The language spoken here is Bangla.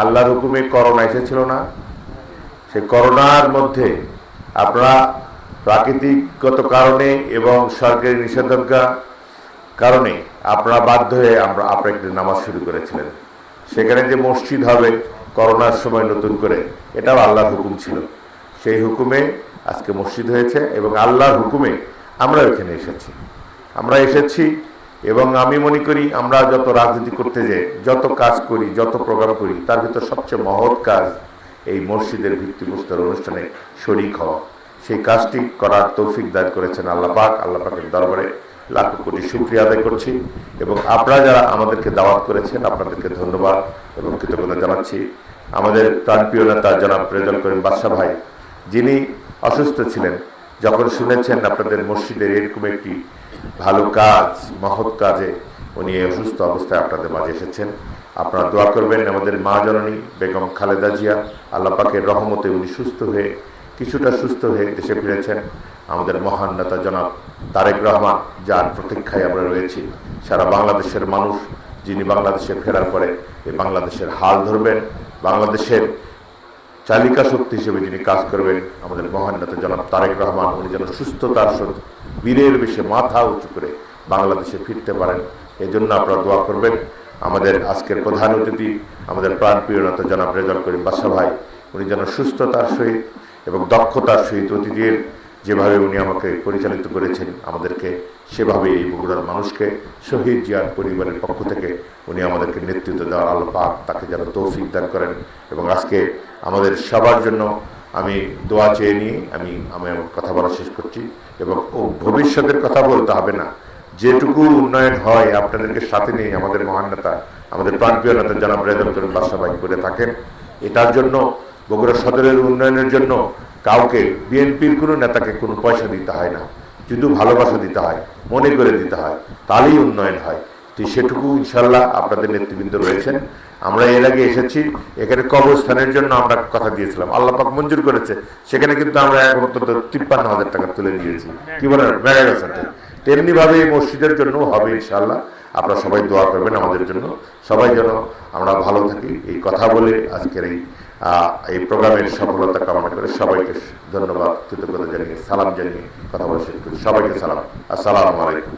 আল্লাহর হুকুমে করোনা এসেছিল না। সেই করোনার মধ্যে আপনারা প্রাকৃতিকগত কারণে এবং সরকারি নিষেধাজ্ঞা কারণে আপনারা বাধ্য হয়ে আমরা আপনার নামাজ শুরু করেছিলেন। সেখানে যে মসজিদ হবে করোনার সময় নতুন করে, এটাও আল্লাহর হুকুম ছিল। সেই হুকুমে আজকে মসজিদ হয়েছে এবং আল্লাহর হুকুমে আমরা এখানে এসেছি। আমরা এসেছি এবং আমি মনে করি আমরা যত রাজনীতি করতে যাই যত কাজ করি, যত প্রোগ্রাম করি, তার ভিতর সবচেয়ে মহৎ কাজ এই মসজিদের ভিত্তিপ্রস্তর অনুষ্ঠানে শরিক হওয়া। সেই কাজটি করার তৌফিক দান করেছেন আল্লাহ পাক। আল্লাহ পাকের দরবারে লাখ কোটি শুক্রিয়া আদায় করছি এবং আপনারা যারা আমাদেরকে দাওয়াত করেছেন, আপনাদেরকে ধন্যবাদ এবং কৃতজ্ঞতা জানাচ্ছি। আমাদের প্রাণপ্রিয় নেতা জনাব রেজাল করিম বাদশাহ ভাই, যিনি অসুস্থ ছিলেন, যখন শুনেছেন আপনাদের মসজিদের এরকম একটি ভালো কাজ, মহৎ কাজে উনি অসুস্থ অবস্থায় আপনাদের মাঝে এসেছেন। আপনারা দোয়া করবেন আমাদের মা জননী বেগম খালেদা জিয়া, আল্লাহ পাকের রহমতে উনি সুস্থ হয়ে, কিছুটা সুস্থ হয়ে দেশে ফিরেছেন। আমাদের মহান নেতা জনাব তারেক রহমান, যার প্রতীক্ষায় আমরা রয়েছি। সারা বাংলাদেশের মানুষ, যিনি বাংলাদেশে ফেরার পরে এই বাংলাদেশের হাল ধরবেন, বাংলাদেশের চালিকা শক্তি হিসেবে যিনি কাজ করবেন, আমাদের মহান নেতা জনাব তারেক রহমান, উনি যেন সুস্থতার সাথে বীরের বেশে মাথা উঁচু করে বাংলাদেশে ফিরতে পারেন। এই জন্য আপনারা দোয়া করবেন। আমাদের আজকের প্রধান অতিথি, আমাদের প্রাণপ্রিয় নেতা জনাব রেজাল করিম বাসা ভাই, উনি যেন সুস্থতার সহিত এবং দক্ষতার সহিত অতিথির যেভাবে উনি আমাকে পরিচালিত করেছেন, আমাদেরকে সেভাবে এই বগুড়ার মানুষকে, শহীদ জিয়ার পরিবারের পক্ষ থেকে উনি আমাদেরকে নেতৃত্ব দেওয়ার আলো পাক তাকে যেন তৌফিক দান করেন। এবং আজকে আমাদের সবার জন্য আমি দোয়া চেয়ে নিয়ে আমি আমি আমার কথা বলা শেষ করছি এবং ও ভবিষ্যতের কথা বলতে হবে না। যেটুকু উন্নয়ন হয় আপনাদেরকে সাথে নিয়ে আমাদের মহান নেতা, আমাদের প্রাণপ্রিয় নেতা জনাব করিম বাসাবাই করে থাকেন। এটার জন্য, বগুড়া সদরের উন্নয়নের জন্য কাউকে, বিএনপির কোনো নেতাকে কোনো পয়সা দিতে হয় না। শুধু ভালোবাসা দিতে হয়, মনে করে দিতে হয়, তাহলেই উন্নয়ন হয়। তো সেটুকু ইনশাল্লাহ আপনাদের নেতৃবৃন্দ রয়েছেন। আমরা এর আগে এসেছি, এখানে কবরস্থানের জন্য আমরা কথা দিয়েছিলাম। আল্লাহ পাক মঞ্জুর করেছে। সেখানে কিন্তু আমরা এখন অন্তত তিপ্পান্ন হাজার টাকা তুলে দিয়েছি। কি বলেন? মেগা তেমনি ভাবে এই মসজিদের জন্য হবে ইনশাল্লাহ আপনারা সবাই দোয়া করবেন আমাদের জন্য। সবাই যেন আমরা ভালো থাকি। এই কথা বলে আজকের এই এই প্রোগ্রামের সফলতা কামনা করে সবাইকে ধন্যবাদ, কৃতজ্ঞতা জানিয়ে, সালাম জানিয়ে কথা বলে সবাইকে সালাম। আসসালামু আলাইকুম।